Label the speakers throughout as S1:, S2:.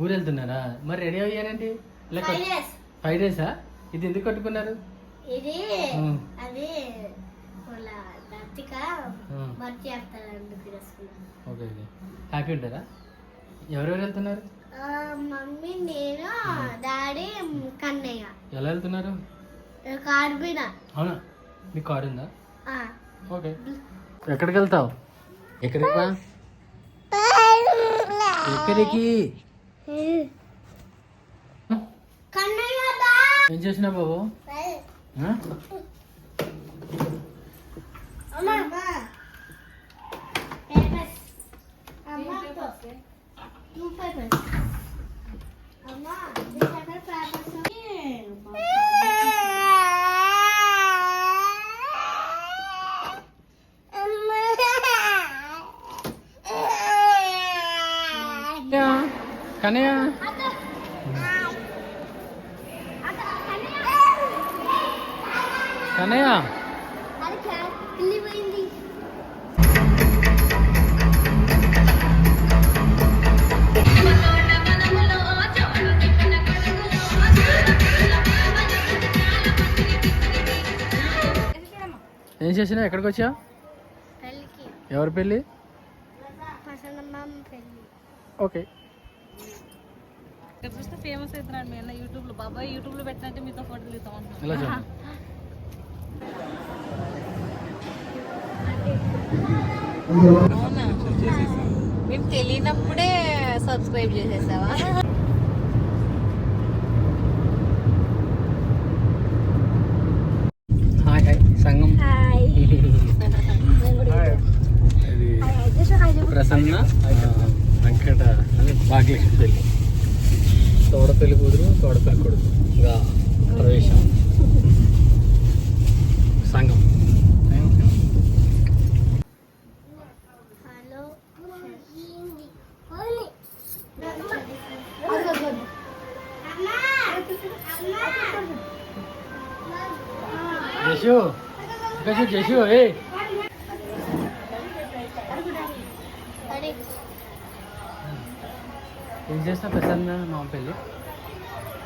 S1: ఊరు వెళ్తున్నారా? మరి రెడీ అయ్యారండి
S2: ఫైవ్ డేస్
S1: ఇది ఎందుకు కట్టుకున్నారు?
S2: ఇది. అది
S1: ఓకే హ్యాపీ ఉంటారా? ఎవరెవరు వెళ్తున్నారు?
S2: మమ్మీ నేను డాడీ కన్నయ్య.
S1: ఎలా వెళ్తున్నారు?
S2: కారు
S1: అవునా? మీకు కారు ఉందా?
S2: ఆ.
S1: ఓకే. ఎక్కడికి వెళ్తావు? ఎక్కడికి రా? ఎక్కడికి. ఏం చేసినా బాబు?
S2: పిల్లి పోయింది
S1: ఏం చేసినా ఎక్కడికి వచ్చా ఎవరి పెళ్ళి. ఓకే.
S3: ఇక్కడ చూస్తే ఫేమస్ అవుతున్నాడు మీ అన్న యూట్యూబ్లో బాబాయ్ యూట్యూబ్లో పెట్టినట్టు మీతో ఫోటోలు తీస్తాం అంటున్నాను మేము తెలియనప్పుడే సబ్స్క్రైబ్ చేసేసావా?
S1: ప్రసన్న వెంకట అని భాగ్యలక్ష్మి పెళ్ళి. తోడ పెళ్ళి కూతురు తోడ పెళ్ళి కొడుకు. ఇంకా ప్రవేశం. సంఘం. జషు జషు జషు ఏ. ఏం చేస్తా పెద్ద మా పెళ్ళి?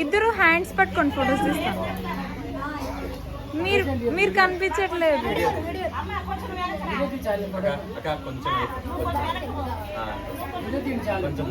S4: ఇద్దరు హ్యాండ్స్ పట్టుకొని ఫొటోస్ తీస్తాను మీరు మీరు కనిపించట్లేదు.
S5: కొంచెం కొంచెం